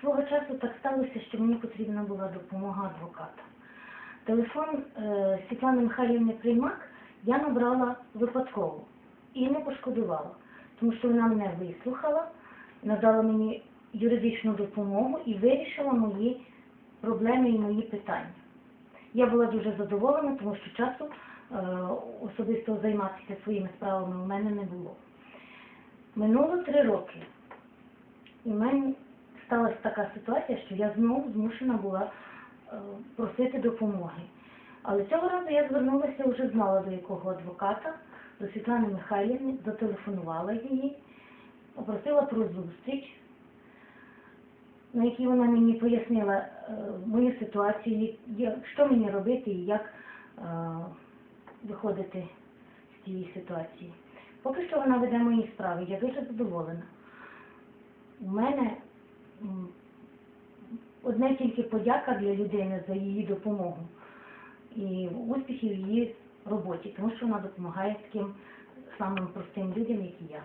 свого часу так сталося, що мені потрібна була допомога адвоката. Телефон е, Світлани Михайлівни Приймак я набрала випадково і не пошкодувала, тому що вона мене вислухала, надала мені юридичну допомогу і вирішила мої проблеми і мої питання. Я була дуже задоволена, тому що часу е, особисто займатися своїми справами у мене не було. Минуло три роки. І мене сталася така ситуація, що я знову змушена була е, просити допомоги. Але цього разу я звернулася вже знала до якого адвоката, до Світлани Михайлівни, зателефонувала її, попросила про зустріч, на якій вона мені пояснила е, мою ситуацію, що мені робити і як е, виходити з цієї ситуації. Поки що вона веде мої справи, я дуже задоволена. У мене одне тільки подяка для людини за її допомогу і успіхів в її роботі, тому що вона допомагає таким самим простим людям, як і я.